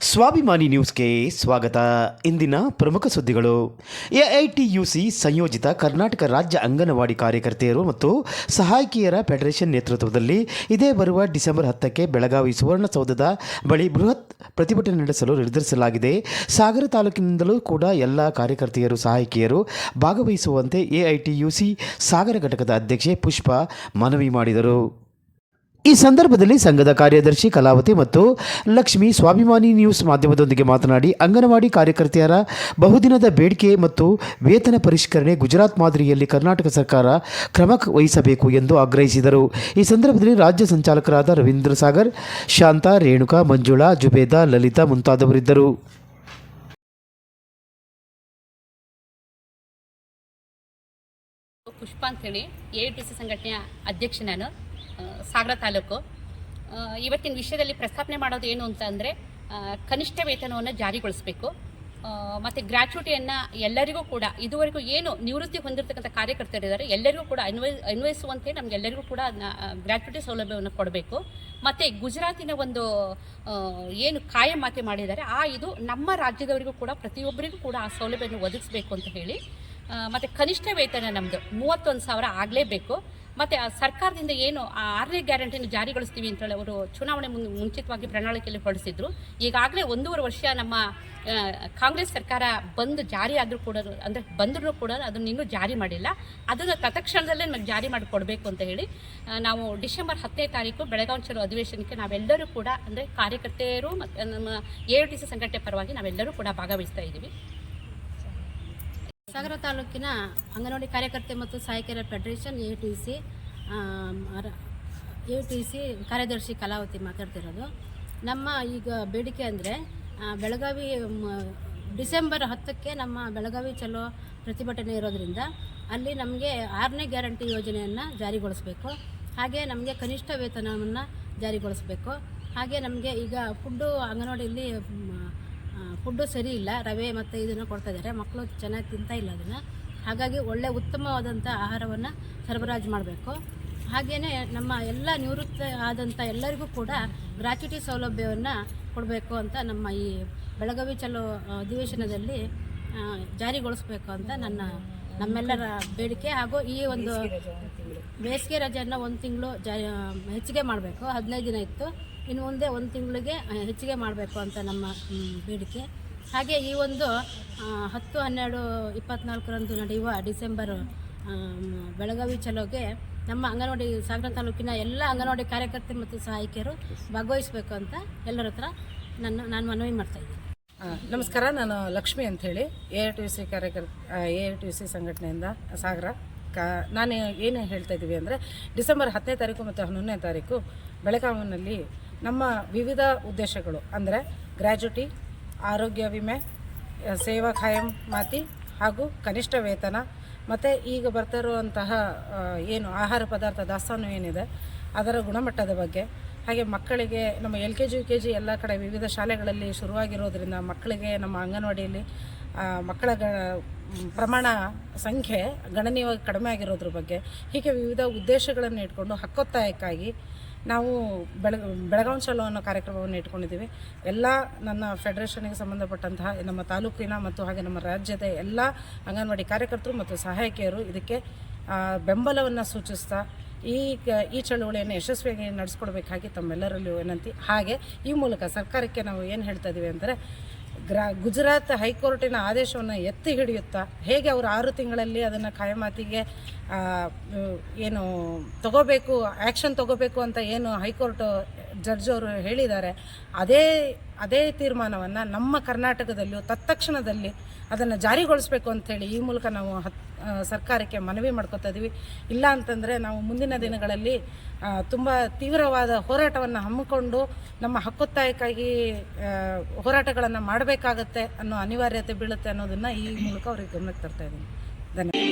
ಸ್ವಾಭಿಮಾನಿ ನ್ಯೂಸ್ಗೆ ಸ್ವಾಗತ. ಇಂದಿನ ಪ್ರಮುಖ ಸುದ್ದಿಗಳು. ಎಐಟಿಯುಸಿ ಸಂಯೋಜಿತ ಕರ್ನಾಟಕ ರಾಜ್ಯ ಅಂಗನವಾಡಿ ಕಾರ್ಯಕರ್ತೆಯರು ಮತ್ತು ಸಹಾಯಕಿಯರ ಫೆಡರೇಷನ್ ನೇತೃತ್ವದಲ್ಲಿ ಇದೇ ಬರುವ ಡಿಸೆಂಬರ್ ಹತ್ತಕ್ಕೆ ಬೆಳಗಾವಿ ಸುವರ್ಣಸೌಧದ ಬಳಿ ಬೃಹತ್ ಪ್ರತಿಭಟನೆ ನಡೆಸಲು ನಿರ್ಧರಿಸಲಾಗಿದೆ. ಸಾಗರ ತಾಲೂಕಿನಿಂದಲೂ ಕೂಡ ಎಲ್ಲ ಕಾರ್ಯಕರ್ತೆಯರು, ಸಹಾಯಕಿಯರು ಭಾಗವಹಿಸುವಂತೆ ಎಐಟಿಯುಸಿ ಸಾಗರ ಘಟಕದ ಅಧ್ಯಕ್ಷೆ ಪುಷ್ಪ ಮನವಿ ಮಾಡಿದರು. ಈ ಸಂದರ್ಭದಲ್ಲಿ ಸಂಘದ ಕಾರ್ಯದರ್ಶಿ ಕಲಾವತಿ ಮತ್ತು ಲಕ್ಷ್ಮಿ ಸ್ವಾಭಿಮಾನಿ ನ್ಯೂಸ್ ಮಾಧ್ಯಮದೊಂದಿಗೆ ಮಾತನಾಡಿ, ಅಂಗನವಾಡಿ ಕಾರ್ಯಕರ್ತೆಯರ ಬಹುದಿನದ ಬೇಡಿಕೆ ಮತ್ತು ವೇತನ ಪರಿಷ್ಕರಣೆ ಗುಜರಾತ್ ಮಾದರಿಯಲ್ಲಿ ಕರ್ನಾಟಕ ಸರ್ಕಾರ ಕ್ರಮ ವಹಿಸಬೇಕು ಎಂದು ಆಗ್ರಹಿಸಿದರು. ಈ ಸಂದರ್ಭದಲ್ಲಿ ರಾಜ್ಯ ಸಂಚಾಲಕರಾದ ರವೀಂದ್ರ ಸಾಗರ್, ಶಾಂತಾ, ರೇಣುಕಾ, ಮಂಜುಳಾ, ಜುಬೇದಾ, ಲಲಿತಾ ಮುಂತಾದವರಿದ್ದರು. ಪುಷ್ಪ ಅಂತೇಳಿ ಎ ಟಿ ಸಿ ಸಂಘಟನೆಯ ಅಧ್ಯಕ್ಷ ನಾನು. ಸಾಗರ ತಾಲೂಕು. ಇವತ್ತಿನ ವಿಷಯದಲ್ಲಿ ಪ್ರಸ್ತಾಪನೆ ಮಾಡೋದು ಏನು ಅಂತ ಅಂದರೆ ಕನಿಷ್ಠ ವೇತನವನ್ನು ಜಾರಿಗೊಳಿಸಬೇಕು. ಮತ್ತು ಗ್ರ್ಯಾಚುಟಿಯನ್ನು ಎಲ್ಲರಿಗೂ ಕೂಡ, ಇದುವರೆಗೂ ಏನು ನಿವೃತ್ತಿ ಹೊಂದಿರತಕ್ಕಂಥ ಕಾರ್ಯಕರ್ತರಿದ್ದಾರೆ ಎಲ್ಲರಿಗೂ ಕೂಡ ಅನ್ವಯ, ಅನ್ವಯಿಸುವಂತೆ ನಮಗೆಲ್ಲರಿಗೂ ಕೂಡ ಗ್ರ್ಯಾಚುಟಿ ಸೌಲಭ್ಯವನ್ನು ಕೊಡಬೇಕು. ಮತ್ತು ಗುಜರಾತಿನ ಒಂದು ಏನು ಕಾಯಂ ಮಾತೆ ಮಾಡಿದ್ದಾರೆ, ಆ, ಇದು ನಮ್ಮ ರಾಜ್ಯದವರಿಗೂ ಕೂಡ, ಪ್ರತಿಯೊಬ್ಬರಿಗೂ ಕೂಡ ಆ ಸೌಲಭ್ಯವನ್ನು ಒದಗಿಸಬೇಕು ಅಂತ ಹೇಳಿ ಮತ್ತು ಕನಿಷ್ಠ ವೇತನ ನಮ್ಮದು ಮೂವತ್ತೊಂದು ಸಾವಿರ ಆಗಲೇಬೇಕು. ಮತ್ತು ಆ ಸರ್ಕಾರದಿಂದ ಏನು ಆ ಆರನೇ ಗ್ಯಾರಂಟಿಯನ್ನು ಜಾರಿಗೊಳಿಸ್ತೀವಿ ಅಂತೇಳಿ ಅವರು ಚುನಾವಣೆ ಮುನ್, ಮುಂಚಿತವಾಗಿ ಪ್ರಣಾಳಿಕೆಯಲ್ಲಿ ಹೊರಡಿಸಿದ್ರು. ಈಗಾಗಲೇ ಒಂದೂವರೆ ವರ್ಷ ನಮ್ಮ ಕಾಂಗ್ರೆಸ್ ಸರ್ಕಾರ ಬಂದು ಜಾರಿ ಆದರೂ ಕೂಡ, ಅಂದರೆ ಬಂದರೂ ಕೂಡ ಅದನ್ನು ಇನ್ನೂ ಜಾರಿ ಮಾಡಿಲ್ಲ. ಅದನ್ನು ತತ್ಕ್ಷಣದಲ್ಲೇ ನಮಗೆ ಜಾರಿ ಮಾಡಿ ಕೊಡಬೇಕು ಅಂತ ಹೇಳಿ ನಾವು ಡಿಸೆಂಬರ್ ಹತ್ತನೇ ತಾರೀಕು ಬೆಳಗಾವಿ ಚಲೋ ಅಧಿವೇಶನಕ್ಕೆ ನಾವೆಲ್ಲರೂ ಕೂಡ, ಅಂದರೆ ಕಾರ್ಯಕರ್ತೆಯರು ಮತ್ತು ನಮ್ಮ ಎ ಟಿ ಸಿ ಸಂಘಟನೆ ಪರವಾಗಿ ನಾವೆಲ್ಲರೂ ಕೂಡ ಭಾಗವಹಿಸ್ತಾ ಇದ್ದೀವಿ. ಸಾಗರ ತಾಲೂಕಿನ ಅಂಗನವಾಡಿ ಕಾರ್ಯಕರ್ತೆ ಮತ್ತು ಸಹಾಯಕಿಯರ federation A T C A T C ಕಾರ್ಯದರ್ಶಿ ಕಲಾವತಿ ಮಾತಾಡ್ತಿರೋದು. ನಮ್ಮ ಈಗ ಬೇಡಿಕೆ ಅಂದರೆ ಬೆಳಗಾವಿ ಡಿಸೆಂಬರ್ ಹತ್ತಕ್ಕೆ ನಮ್ಮ ಬೆಳಗಾವಿ ಚಲೋ ಪ್ರತಿಭಟನೆ ಇರೋದರಿಂದ ಅಲ್ಲಿ ನಮಗೆ ಆರನೇ ಗ್ಯಾರಂಟಿ ಯೋಜನೆಯನ್ನು ಜಾರಿಗೊಳಿಸಬೇಕು. ಹಾಗೆ ನಮಗೆ ಕನಿಷ್ಠ ವೇತನವನ್ನು ಜಾರಿಗೊಳಿಸಬೇಕು. ಹಾಗೆ ನಮಗೆ ಈಗ ಫುಡ್ಡು ಅಂಗನವಾಡಿಯಲ್ಲಿ ಫುಡ್ಡು ಸರಿ ಇಲ್ಲ ರವೆ ಮತ್ತು ಇದನ್ನು ಕೊಡ್ತಾ ಇದ್ದಾರೆ ಮಕ್ಕಳು ಚೆನ್ನಾಗಿ ತಿಂತಾ ಇಲ್ಲ ಅದನ್ನು. ಹಾಗಾಗಿ ಒಳ್ಳೆ ಉತ್ತಮವಾದಂಥ ಆಹಾರವನ್ನು ಸರಬರಾಜು ಮಾಡಬೇಕು. ಹಾಗೆಯೇ ನಮ್ಮ ಎಲ್ಲ ನಿವೃತ್ತ ಆದಂಥ ಎಲ್ಲರಿಗೂ ಕೂಡ ಗ್ರಾಚ್ಯುಟಿ ಸೌಲಭ್ಯವನ್ನು ಕೊಡಬೇಕು ಅಂತ ನಮ್ಮ ಈ ಬೆಳಗಾವಿ ಚಲೋ ಅಧಿವೇಶನದಲ್ಲಿ ಜಾರಿಗೊಳಿಸ್ಬೇಕು ಜಾರಿಗೊಳಿಸಬೇಕು ಅಂತ ನನ್ನ ನಮ್ಮೆಲ್ಲರ ಬೇಡಿಕೆ. ಹಾಗೂ ಈ ಒಂದು ಬೇಸಿಗೆ ರಜೆಯನ್ನು ಒಂದು ತಿಂಗಳು ಜಾ ಹೆಚ್ಚಿಗೆ ಮಾಡಬೇಕು. ಹದಿನೈದು ದಿನ ಇತ್ತು. ಇನ್ನು ಮುಂದೆ ಒಂದು ತಿಂಗಳಿಗೆ ಹೆಚ್ಚಿಗೆ ಮಾಡಬೇಕು ಅಂತ ನಮ್ಮ ಬೇಡಿಕೆ. ಹಾಗೆ ಈ ಒಂದು ಹತ್ತು, ಹನ್ನೆರಡು, ಇಪ್ಪತ್ನಾಲ್ಕರಂದು ನಡೆಯುವ ಡಿಸೆಂಬರ್ ಬೆಳಗಾವಿ ಚಲೋಗೆ ನಮ್ಮ ಅಂಗನವಾಡಿ, ಸಾಗರ ತಾಲೂಕಿನ ಎಲ್ಲ ಅಂಗನವಾಡಿ ಕಾರ್ಯಕರ್ತೆ ಮತ್ತು ಸಹಾಯಕಿಯರು ಭಾಗವಹಿಸಬೇಕು ಅಂತ ಎಲ್ಲರ ಹತ್ರ ನನ್ನ, ನಾನು ಮನವಿ ಮಾಡ್ತಾ ಇದ್ದೀನಿ. ನಮಸ್ಕಾರ, ನಾನು ಲಕ್ಷ್ಮಿ ಅಂಥೇಳಿ, ಎ ಟಿ ಸಿ ಕಾರ್ಯಕರ್ತ ಎ ಟಿ ಸಿ ಸಂಘಟನೆಯಿಂದ ಸಾಗರ. ಕಾ, ನಾನು ಏನು ಹೇಳ್ತಾ ಇದ್ದೀವಿ ಅಂದರೆ, ಡಿಸೆಂಬರ್ ಹತ್ತನೇ ತಾರೀಕು ಮತ್ತು ಹನ್ನೊಂದನೇ ತಾರೀಕು ಬೆಳಗಾವಿನಲ್ಲಿ ನಮ್ಮ ವಿವಿಧ ಉದ್ದೇಶಗಳು, ಅಂದರೆ ಗ್ರ್ಯಾಜುಟಿ ಆರೋಗ್ಯ ವಿಮೆ ಸೇವಾ ಖಾಯಂ ಮಾತಿ ಹಾಗೂ ಕನಿಷ್ಠ ವೇತನ, ಮತ್ತು ಈಗ ಬರ್ತಾ ಇರುವಂತಹ ಏನು ಆಹಾರ ಪದಾರ್ಥ ದಾಸ್ತಾನು ಏನಿದೆ, ಅದರ ಗುಣಮಟ್ಟದ ಬಗ್ಗೆ, ಹಾಗೆ ಮಕ್ಕಳಿಗೆ ನಮ್ಮ L K G, U K G ಎಲ್ಲ ಕಡೆ ವಿವಿಧ ಶಾಲೆಗಳಲ್ಲಿ ಶುರುವಾಗಿರೋದ್ರಿಂದ ಮಕ್ಕಳಿಗೆ ನಮ್ಮ ಅಂಗನವಾಡಿಯಲ್ಲಿ ಮಕ್ಕಳ ಗ, ಪ್ರಮಾಣ ಸಂಖ್ಯೆ ಗಣನೀಯವಾಗಿ ಕಡಿಮೆ ಆಗಿರೋದ್ರ ಬಗ್ಗೆ ಹೀಗೆ ವಿವಿಧ ಉದ್ದೇಶಗಳನ್ನು ಇಟ್ಕೊಂಡು ಹಕ್ಕೊತ್ತಾಯಕ್ಕಾಗಿ ನಾವು ಬೆಳಗ ಬೆಳಗಾವಿ ಚಲೋ ಅನ್ನೋ ಕಾರ್ಯಕ್ರಮವನ್ನು ಇಟ್ಕೊಂಡಿದ್ದೀವಿ. ಎಲ್ಲ ನನ್ನ ಫೆಡರೇಷನ್ಗೆ ಸಂಬಂಧಪಟ್ಟಂತಹ ನಮ್ಮ ತಾಲೂಕಿನ ಮತ್ತು ಹಾಗೆ ನಮ್ಮ ರಾಜ್ಯದ ಎಲ್ಲ ಅಂಗನವಾಡಿ ಕಾರ್ಯಕರ್ತರು ಮತ್ತು ಸಹಾಯಕಿಯರು ಇದಕ್ಕೆ ಬೆಂಬಲವನ್ನು ಸೂಚಿಸ್ತಾ ಈ ಈ ಚಳುವಳಿಯನ್ನು ಯಶಸ್ವಿಯಾಗಿ ನಡೆಸ್ಕೊಡ್ಬೇಕಾಗಿ ತಮ್ಮೆಲ್ಲರಲ್ಲೂ ವಿನಂತಿ. ಹಾಗೆ ಈ ಮೂಲಕ ಸರ್ಕಾರಕ್ಕೆ ನಾವು ಏನು ಹೇಳ್ತಾ ಇದ್ದೀವಿ ಅಂದರೆ ಗ್ರಾ ಗುಜರಾತ್ ಹೈಕೋರ್ಟಿನ ಆದೇಶವನ್ನು ಎತ್ತಿ ಹಿಡಿಯುತ್ತಾ ಹೇಗೆ ಅವರು ಆರು ತಿಂಗಳಲ್ಲಿ ಅದನ್ನು ಖಾಯಮಾತಿಗೆ ಏನು ತಗೋಬೇಕು ಆ್ಯಕ್ಷನ್ ತಗೋಬೇಕು ಅಂತ ಏನು ಹೈಕೋರ್ಟ್ ಜಡ್ಜ್ ಅವರು ಹೇಳಿದ್ದಾರೆ ಅದೇ ಅದೇ ತೀರ್ಮಾನವನ್ನು ನಮ್ಮ ಕರ್ನಾಟಕದಲ್ಲಿಯೂ ತತ್ಕ್ಷಣದಲ್ಲಿ ಅದನ್ನು ಜಾರಿಗೊಳಿಸಬೇಕು ಅಂಥೇಳಿ ಈ ಮೂಲಕ ನಾವು ಹತ್ ಆ, ಸರ್ಕಾರಕ್ಕೆ ಮನವಿ ಮಾಡ್ಕೋತಾ ಇದ್ದೀವಿ ಇಲ್ಲ ಅಂತಂದರೆ ನಾವು ಮುಂದಿನ ದಿನಗಳಲ್ಲಿ ತುಂಬ ತೀವ್ರವಾದ ಹೋರಾಟವನ್ನು ಹಮ್ಮಿಕೊಂಡು ನಮ್ಮ ಹಕ್ಕೊತ್ತಾಯಕ್ಕಾಗಿ ಹೋರಾಟಗಳನ್ನು ಮಾಡಬೇಕಾಗತ್ತೆ ಅನ್ನೋ ಅನಿವಾರ್ಯತೆ ಬೀಳುತ್ತೆ ಅನ್ನೋದನ್ನು ಈ ಮೂಲಕ ಅವ್ರಿಗೆ ಗಮನಕ್ಕೆ ತರ್ತಾ ಇದ್ದೀನಿ ಧನ್ಯವಾದ.